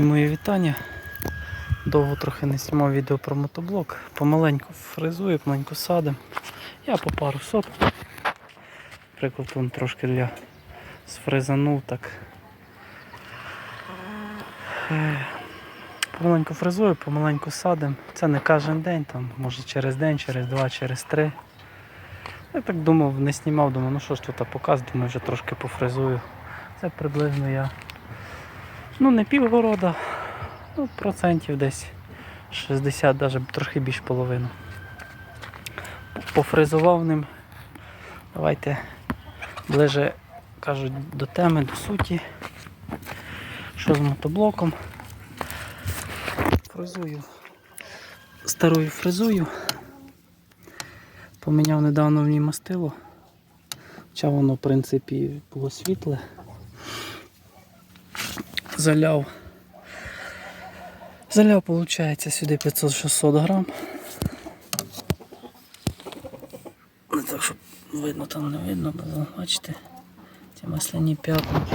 Всі мої вітання. Довго трохи не знімав відео про мотоблок. Помаленьку фрезую, помаленьку садим. Я по пару сот. Приклад вон трошки для сфрезанув так. Е, Помаленьку фрезую, помаленьку садим. Це не кожен день, там, може через день, через два, через три. Я так думав, не знімав, думаю, ну що ж тут показ, думаю, вже трошки пофрезую. Це приблизно я. Ну, не півгорода, ну, процентів десь 60, навіть трохи більш половину. Пофрезував ним. Давайте ближе кажуть до теми, до суті. Що з мотоблоком? Фрезую. Старою фрезую. Поміняв недавно в ній мастило. Хоча воно, в принципі, було світле. Заляв. Заляв, виходить, сюди 500-600 грам. Не так, щоб видно там не видно, бо бачите, ці масляні п'ятна.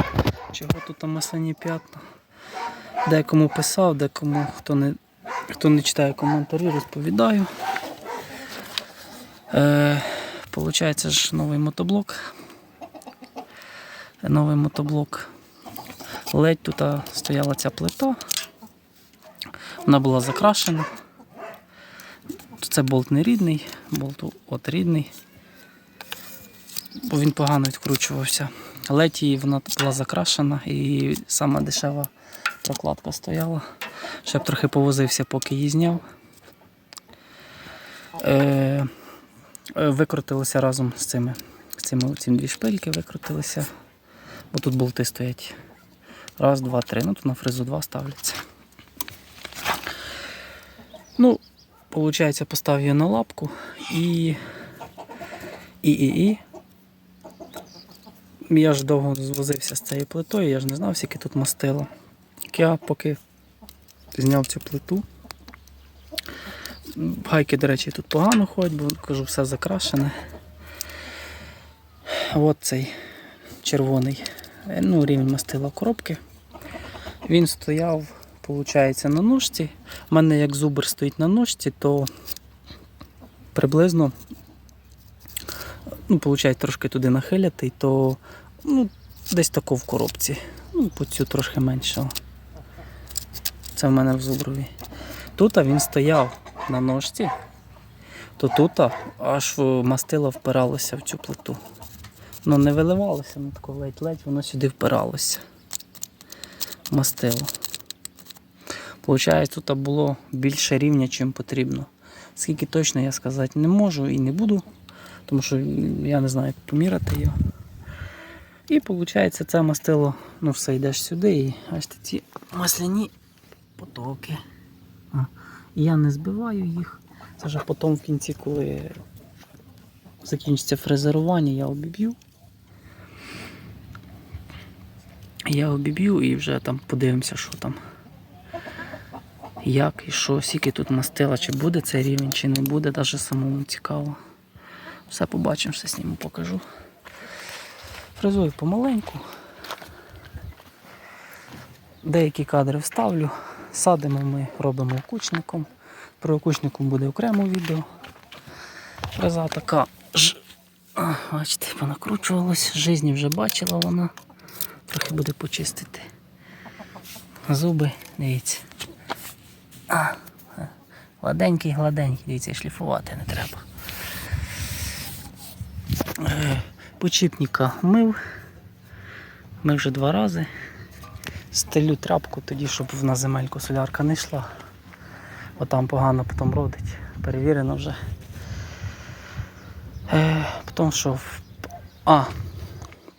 Чого тут там масляні п'ятна? Декому писав, декому хто не, хто не читає коментарі, розповідаю. Е, Получається ж новий мотоблок. Новий мотоблок. Ледь тут стояла ця плита. Вона була закрашена. Це болт не рідний, болт от рідний, бо він погано відкручувався. Ледь її вона була закрашена і сама дешева прокладка стояла. Ще б трохи повозився, поки її зняв. Е, е, викрутилося разом з цими. З цими ці дві шпильки викрутилися, бо тут болти стоять. Раз, два, три. Ну тут на фрезу два ставляться. Ну, виходить, поставив її на лапку і. І, і, і. Я ж довго звозився з цією плитою, я ж не знав, скільки тут мастило. Я поки зняв цю плиту. Гайки, до речі, тут погано ходять, бо кажу, все закрашене. От цей червоний ну, рівень мастила коробки. Він стояв, виходить, на ножці. У мене як зубр стоїть на ножці, то приблизно, ну, виходить, трошки туди нахилятий, то ну, десь тако в коробці. Ну, по цю трошки менше. Це в мене в зуброві. Тут він стояв на ножці, то тут аж мастило впиралося в цю плиту. Ну не виливалося, ну тако ледь-ледь, воно сюди впиралося. Мастило. Получається, тут було більше рівня, чим потрібно. Скільки точно я сказати не можу і не буду, тому що я не знаю, як поміряти його. І виходить, це мастило, ну все йдеш сюди і аж ці масляні потоки. А, я не збиваю їх. Це вже потім в кінці, коли закінчиться фрезерування, я обіб'ю. Я обіб'ю і вже там подивимося, що там. Як і що, скільки тут мастила, чи буде цей рівень, чи не буде, навіть самому цікаво. Все побачимо, все зніму, покажу. Фрезую помаленьку. Деякі кадри вставлю. Садимо ми робимо окучником. Про окучником буде окремо відео. Фреза така ж, бачите, понакручувалась, жизні вже бачила вона. Трохи буде почистити. Зуби, дивіться. А, гладенький, гладенький, дивіться, шліфувати не треба. Е, Почіпника мив. Ми вже два рази. Стелю тряпку тоді, щоб на земельку солярка не йшла. Бо там погано потім родить. Перевірено вже. Е, Потім що. А,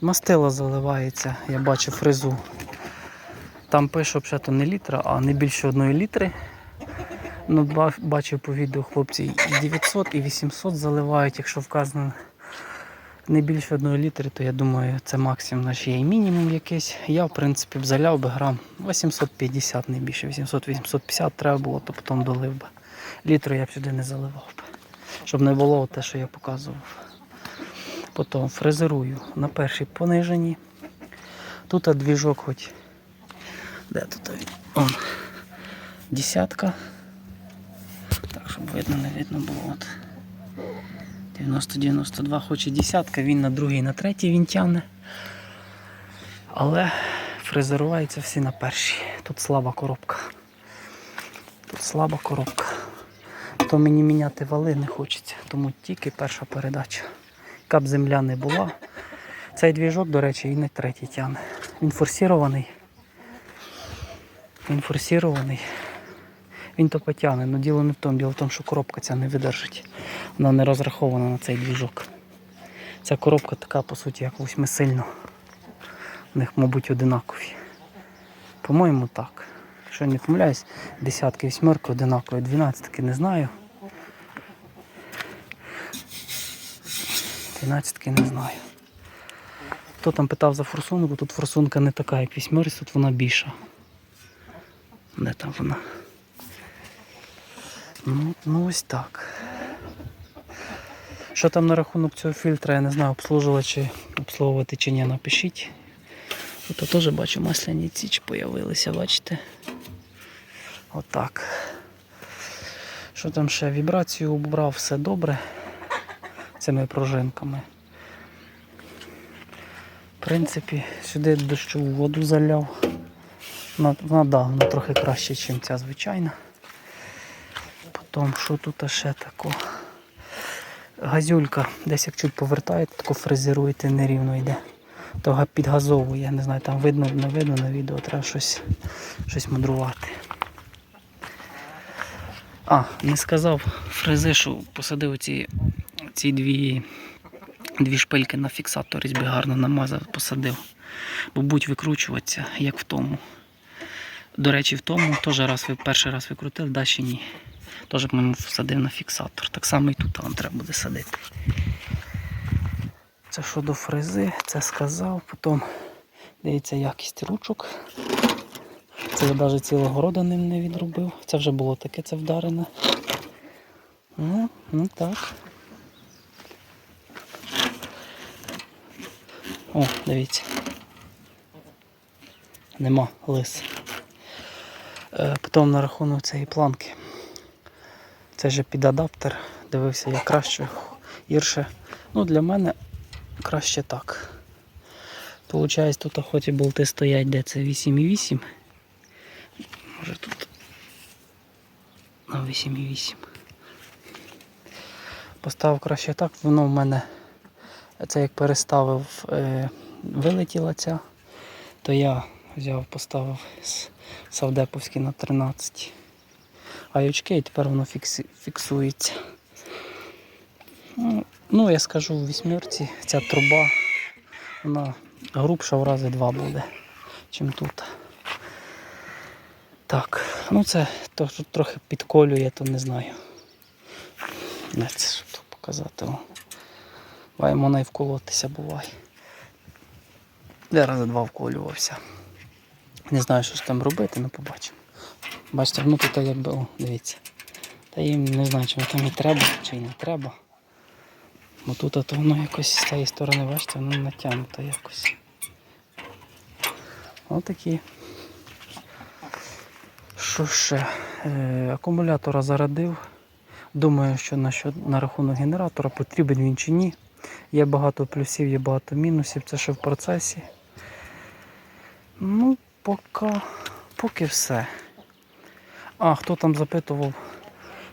мастило заливається, я бачу фрезу. Там пише, що то не літра, а не більше одної літри. Ну, бачив по відео хлопці і 900 і 800 заливають, якщо вказано не більше одної літри, то я думаю, це максимум наш є і мінімум якийсь. Я, в принципі, б заляв би грам 850, не більше, 800-850 треба було, то потім долив би. Літру я б сюди не заливав би. Щоб не було те, що я показував. Потім фрезерую на першій пониженні. Тут двіжок хоч. Де тут він? Он. Десятка. Так, щоб видно, не видно було. От. 90-92 хоче десятка, він на другий, на третій він тягне. Але фрезеруваються всі на першій. Тут слаба коробка. Тут слаба коробка. То мені міняти вали не хочеться, тому тільки перша передача. Яка б земля не була. Цей двіжок, до речі, і не третій тягне. Він форсірований. Він форсірований. Він то потягне, але діло не в тому, діло в тому, що коробка ця не видержить. Вона не розрахована на цей двіжок. Ця коробка така, по суті, як восьмисильна. У них, мабуть, одинакові. По-моєму, так. Якщо не помиляюсь, десятки, вісьмерки одинакові, дванадцятки не знаю. Дванадцятки не знаю. Хто там питав за форсунку, тут форсунка не така, як вісьмерці, тут вона більша. Де там вона? Ну, ну ось так. Що там на рахунок цього фільтра, я не знаю, обслужувати чи обслуговувати чи ні, напишіть. Тут теж бачу масляні ціч появилися, бачите? Отак. Що там ще? Вібрацію убрав, все добре цими пружинками. В принципі, сюди дощову воду заляв. Вона, да, вона трохи краще, ніж ця звичайна. Потім, що тут ще тако? Газюлька, десь як чуть повертаєте, тако фрезеруєте, нерівно йде. То підгазовує, не знаю, там видно, не видно на відео, треба щось, щось мудрувати. А, не сказав фрези, що посадив ці, ці дві, дві шпильки на фіксатор різьби гарно намазав, посадив. Бо будь викручуватися, як в тому. До речі, в тому теж раз перший раз викрутив, далі ні. Теж по-моєму всадив на фіксатор. Так само і тут вам треба буде садити. Це щодо фрези, це сказав. Потім дивіться якість ручок. Це я навіть цілого рода ним не відробив. Це вже було таке, це вдарене. Ну, ну так. О, дивіться. Нема лис. Е, Потім на рахунок цієї планки. Це вже під адаптер. Дивився, як краще, гірше. Ну, для мене краще так. Получається, тут хоч і болти стоять, де це 8,8. Може тут на 8,8. Поставив краще так, воно в мене це як переставив, е, вилетіла ця, то я взяв, поставив Савдеповський на 13 гаючки і тепер воно фіксується. Ну, Ну, я скажу, в вісьмірці ця труба, вона грубша в рази два буде, чим тут. Так, ну це то, що трохи підколює, то не знаю. Не це щоб показати. О. Буває можна і вколотися буває. Я рази два вколювався. Не знаю, що ж там робити, ну побачимо. Бачите, ну тут якби, о, дивіться. Та їм не знаю, чи там і треба, чи й не треба. Бо тут а то воно якось з цієї сторони, бачите, воно натягнуто якось. Отакі. Що ще? Е, акумулятора зарадив. Думаю, що на, що на рахунок генератора потрібен він чи ні. Є багато плюсів, є багато мінусів, це ще в процесі. Ну, поки, поки все. А, хто там запитував,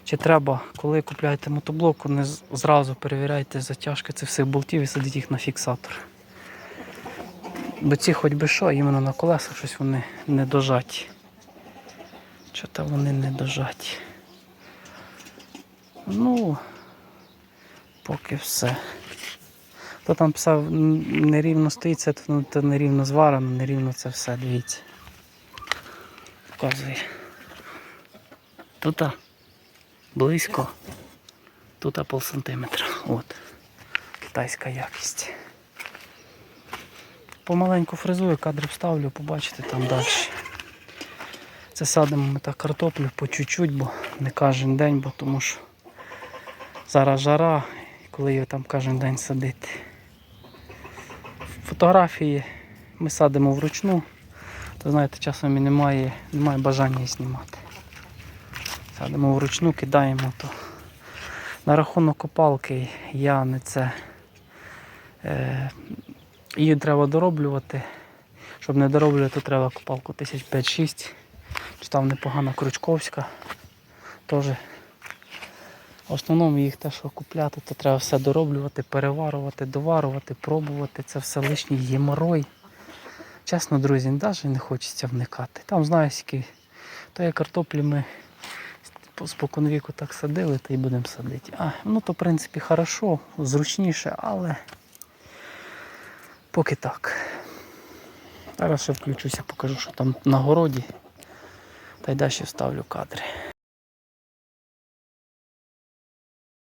чи треба, коли купляєте мотоблоку, не зразу перевіряйте затяжки цих всіх болтів і садіть їх на фіксатор. Бо ці хоч би що, іменно на колесах щось вони не дожаті. Чого вони не дожаті. Ну, поки все. Хто там писав, нерівно стоїть, це ну, то нерівно зварено, нерівно це все, дивіться. Показує. Тут близько. Тут пол сантиметра. От. Китайська якість. Помаленьку фрезую, кадр вставлю, побачите там далі. Це садимо ми так картоплю по чуть-чуть, бо не кожен день, бо тому що зараз жара, і коли її там кожен день садити. Фотографії ми садимо вручну. То знаєте, часом і немає, немає бажання знімати. Садимо вручну, кидаємо то. На рахунок копалки я не це. Е, її треба дороблювати. Щоб не дороблювати, то треба копалку 1005-6. Читав непогана Крючковська. Теж. В основному їх те, що купляти, то треба все дороблювати, переварувати, доварувати, пробувати. Це все лишній геморой. Чесно, друзі, навіть не хочеться вникати. Там знаю, скільки тої картоплі ми спокон віку так садили, та й будемо садити. А, ну то в принципі хорошо, зручніше, але поки так. Зараз ще включуся, покажу, що там на городі. Та й далі вставлю кадри.